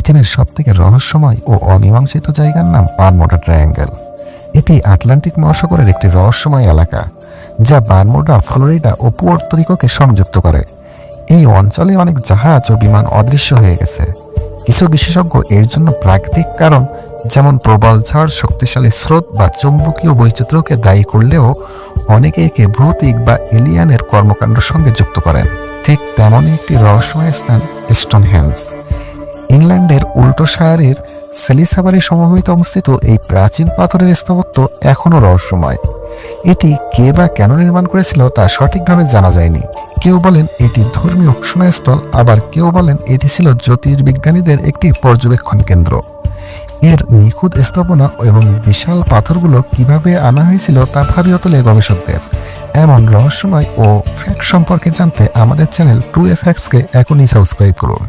পৃথিবীর সবথেকে রহস্যময় ও অমীমাংসিত জায়গার নাম বারমোডা ট্রায়াঙ্গেল। এটি আটলান্টিক মহাসাগরের একটি রহস্যময় এলাকা, যা বারমোডা ফ্লোরিডা ও পুয়ার্তরিকোকে সংযুক্ত করে। এই অঞ্চলে অনেক জাহাজ ও বিমান অদৃশ্য হয়ে গেছে। কিছু বিশেষজ্ঞ এর জন্য প্রাকৃতিক কারণ, যেমন প্রবল ঝড়, শক্তিশালী স্রোত বা চৌম্বকীয় বৈচিত্র্যকে দায়ী করলেও অনেকে একে ভৌতিক বা এলিয়ানের কর্মকাণ্ডের সঙ্গে যুক্ত করেন। ঠিক তেমনই একটি রহস্যময় স্থান স্টোনহ্যান্স ইংল্যান্ডের উল্টো শায়ারের সেলিসাবারি সমভূমিতে অবস্থিত এই প্রাচীন পাথরের স্থাপত্য এখনও রহস্যময়। এটি কে বা কেন নির্মাণ করেছিল তা সঠিকভাবে জানা যায়নি। কেউ বলেন এটি ধর্মীয় উপাসনাস্থল আবার কেউ বলেন এটি ছিল জ্যোতির্বিজ্ঞানীদের একটি পর্যবেক্ষণ কেন্দ্র। এর নিখুঁত স্থাপনা এবং বিশাল পাথরগুলো কীভাবে আনা হয়েছিল তা ভাবিয়ে তোলে গবেষকদের। এমন রহস্যময় ও ফ্যাক্ট সম্পর্কে জানতে আমাদের চ্যানেল টু এফ্যাক্টসকে এখনই সাবস্ক্রাইব করুন।